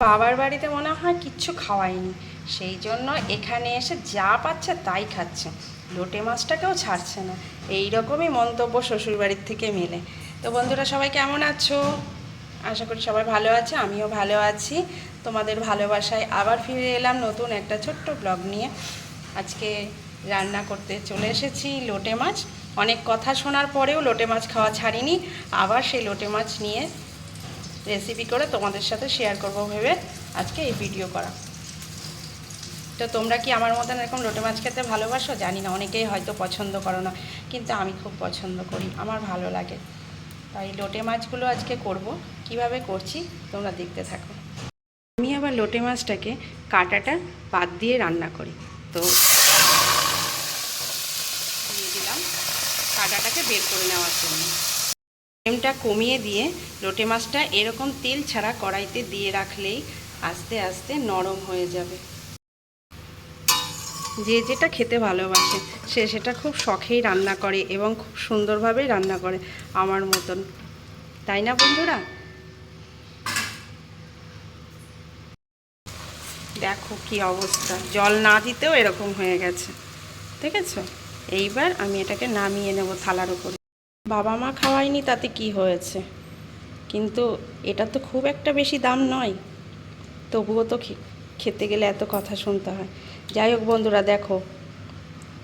বাবার বাড়িতে মনে হয় কিচ্ছু খাওয়ায়নি। সেই জন্য এখানে এসে যা পাচ্ছে তাই খাচ্ছে। লোটে মাছটাকেও ছাড়ছে না। এই রকমই মন্তব্য শ্বশুরবাড়ির থেকে মেলে। তো বন্ধুরা, সবাই কেমন আছো? আশা করি সবাই ভালো আছে, আমিও ভালো আছি। তোমাদের ভালোবাসায় আবার ফিরে এলাম নতুন একটা ছোট্ট ব্লগ নিয়ে। আজকে রান্না করতে চলে এসেছি লোটে মাছ। অনেক কথা শোনার পরেও লোটে মাছ খাওয়া ছাড়িনি। আবার সেই লোটে মাছ নিয়ে রেসিপি করে তোমাদের সাথে শেয়ার করব ভেবে আজকে এই ভিডিও করা। তো তোমরা কি আমার মতন এরকম লোটে মাছ খেতে ভালোবাসো? জানি না, অনেকেই হয়তো পছন্দ করো না, কিন্তু আমি খুব পছন্দ করি, আমার ভালো লাগে। তাই লোটে মাছগুলো আজকে করব। কীভাবে করছি, তোমরা দেখতে থাকো। আমি আবার লোটে মাছটাকে কাঁটাটা বাদ দিয়ে রান্না করি। তো দিয়ে দিলাম, কাঁটাটাকে বের করে নেওয়ার জন্য। ফ্লেমটা কমিয়ে দিয়ে লোটে মাছটা এরকম তেল ছাড়া কড়াইতে দিয়ে রাখলেই আস্তে আস্তে নরম হয়ে যাবে। যে যেটা খেতে ভালোবাসে, সে সেটা খুব শখেই রান্না করে এবং খুব সুন্দরভাবেই রান্না করে আমার মতন। তাই না বন্ধুরা? দেখো কি অবস্থা। জল না দিতেও এরকম হয়ে গেছে। ঠিক আছে? এইবার আমি এটাকে নামিয়ে নেব থালার উপরে। বাবা মা খাওয়ায়নি, তাতে কি হয়েছে? কিন্তু এটা তো খুব একটা বেশি দাম নয়। তবুও তো খেতে গেলে এত কথা শুনতে হয়। যাই হোক বন্ধুরা, দেখো।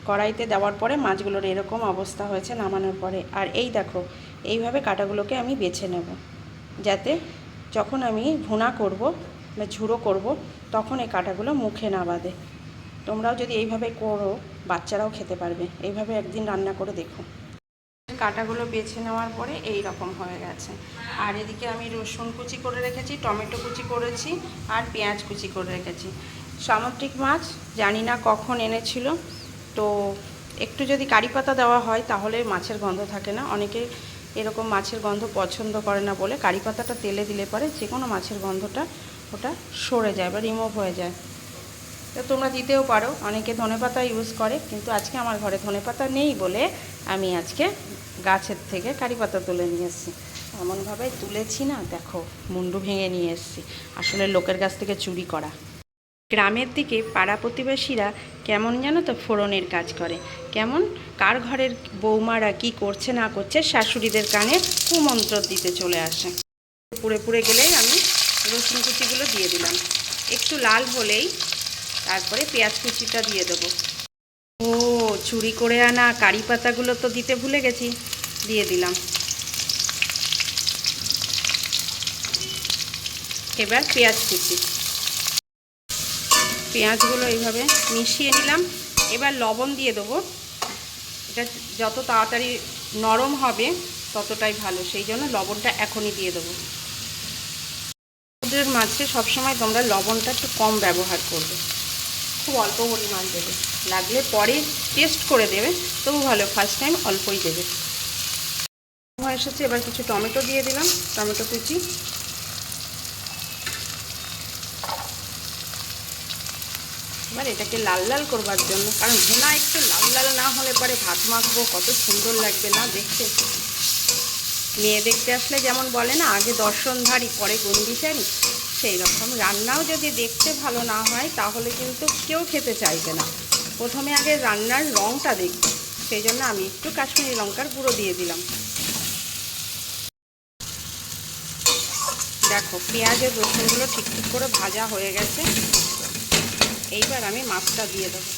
কড়াইতে দেওয়ার পরে মাছগুলোর এরকম অবস্থা হয়েছে নামানোর পরে। আর এই দেখো, এইভাবে কাটাগুলোকে আমি বেছে নেব। যাতে যখন আমি ভুনা করব বা ঝুড়ো করব, তখন এই কাটাগুলো মুখে না বাঁধে। তোমরাও যদি এইভাবে করো, বাচ্চারাও খেতে পারবে। এইভাবে একদিন রান্না করে দেখো। কাটাগুলো বেছে নেওয়ার পরে এই রকম হয়ে গেছে। আর এদিকে আমি রসুন কুচি করে রেখেছি, টমেটো কুচি করেছি আর পেঁয়াজ কুচি করে রেখেছি। সামুদ্রিক মাছ, জানি না কখন এনেছিল। তো একটু যদি কারি পাতা দেওয়া হয় তাহলে মাছের গন্ধ থাকে না। অনেকে এরকম মাছের গন্ধ পছন্দ করে না বলে কারি পাতাটা তেলে দিলে পরে যে কোনো মাছের গন্ধটা ওটা সরে যায় বা রিমুভ হয়ে যায়। তো তোমরা দিতেও পারো। অনেকে ধনেপাতা ইউজ করে, কিন্তু আজকে আমার ঘরে ধনেপাতা নেই বলে আমি আজকে গাছের থেকে কারি পাতা তুলে নিয়ে এসেছি। এমনভাবে তুলেছি না, দেখো, মুন্ডু ভেঙে নিয়ে এসেছি। আসলে লোকের কাছ থেকে চুরি করা। গ্রামের দিকে পাড়া প্রতিবেশীরা কেমন জানো তো ফোড়নের কাজ করে। কেমন? কার ঘরের বৌমারা কি করছে না করছে শাশুড়িদের কানে কুমন্ত্র দিতে চলে আসে। পুড়ে পুড়ে গেলেই আমি রসুন কুচিগুলো দিয়ে দিলাম। একটু লাল হলেই তারপরে পেঁয়াজ কুচিটা দিয়ে দেবো। ও, চুরি করে আনা কারি পাতাগুলো তো দিতে ভুলে গেছি। দিয়ে দিলাম। এবার পেঁয়াজ কুচি। পেঁয়াজগুলো এইভাবে মিশিয়ে নিলাম। এবার লবণ দিয়ে দেবো। এটা যত তাড়াতাড়ি নরম হবে, ততটাই ভালো। সেই জন্য লবণটা এখনই দিয়ে দেবো। সমুদ্রের মাছে সবসময় তোমরা লবণটা একটু কম ব্যবহার করবে। খুব অল্প পরিমাণ দেবে। লাগলে পরে টেস্ট করে দেবে, তবু ভালো। ফার্স্ট টাইম অল্পই দেবে। হয়ে এসেছে, এবার কিছু টমেটো দিয়ে দিলাম, টমেটো কুচি। এবার এটাকে লাল লাল করবার জন্য, কারণ ভুনা একটু লাল লাল না হলে পরে ভাত মাখবো, কত সুন্দর লাগবে না দেখতে। মেয়ে দেখতে আসলে যেমন বলে না, আগে দর্শনধারী পরে গন্ডিচারি সেই রকম রান্নাও যদি দেখতে ভালো না হয়, তাহলে কিন্তু কেউ খেতে চাইবে না। প্রথমে আগে রান্নার রঙটা দেখবে, সেই জন্য আমি একটু কাশ্মীরি লঙ্কার গুঁড়ো দিয়ে দিলাম। দেখো, পেঁয়াজের রসুনগুলো ঠিক ঠিক করে ভাজা হয়ে গেছে। এইবার আমি মাছটা দিয়ে দেবো।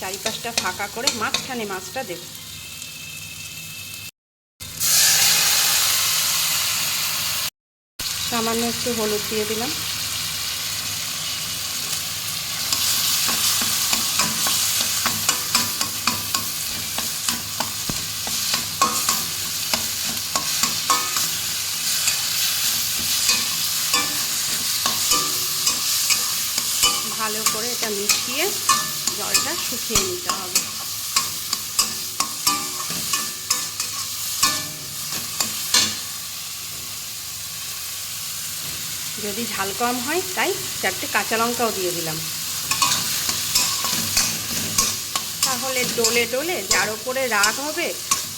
চারিপাশটা ফাঁকা করে মাঝখানে মাছটা দেব। সামান্য একটু হলুদ দিয়ে দিলাম। ভালো করে এটা মিশিয়ে জলটা শুকিয়ে নিতে হবে। যদি ঝাল কম হয়, তাই চারটে কাঁচা লঙ্কাও দিয়ে দিলাম। তাহলে ডোলে ডোলে যার ওপরে রাগ হবে,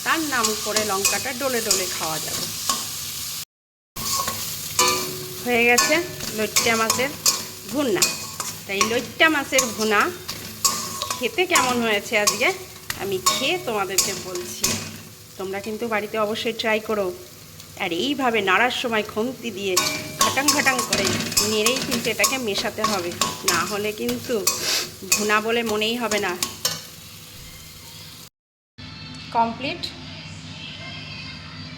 তার নাম করে লঙ্কাটা ডোলে ডোলে খাওয়া যাবে। হয়ে গেছে লইট্টা মাছের ভুনা তাই লইট্টা মাছের ভুনা। খেতে কেমন হয়েছে আজকে? আমি খেয়ে তোমাদেরকে বলছি। তোমরা কিন্তু বাড়িতে অবশ্যই ট্রাই করো। আর এইভাবে নাড়ার সময় খন্তি দিয়ে ঘাটাং ঘাটাং করে নেড়েই কিন্তু এটাকে মেশাতে হবে। না হলে কিন্তু ভুনা বলে মনেই হবে না। কমপ্লিট।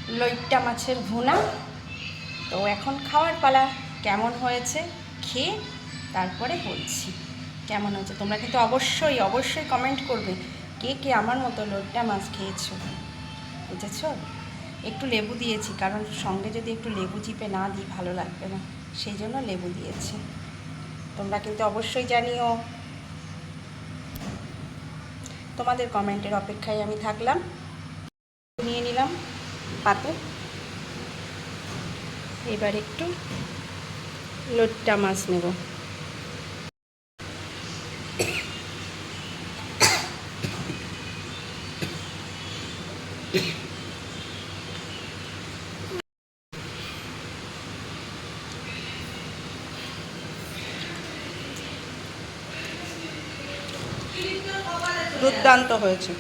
লইট্টা মাছের ভুনা। তো এখন খাওয়ার পালা। কেমন হয়েছে? খেয়ে তারপরে বলছি। কেমন হয়েছে? তোমরা কিন্তু অবশ্যই অবশ্যই কমেন্ট করবে, কে কে আমার মতো লইট্টা মাছ খেয়েছো? বুঝেছ? একটু লেবু দিয়েছি, কারণ সঙ্গে যদি একটু লেবু চিপে না দিই, ভালো লাগবে না। সেই জন্য লেবু দিয়েছি। তোমরা কিন্তু অবশ্যই জানিও। তোমাদের কমেন্টের অপেক্ষায় আমি থাকলাম। নিয়ে নিলাম পাতে। এবার একটু লোট্টা মাছ নেব। দুর্দান্ত হয়েছে।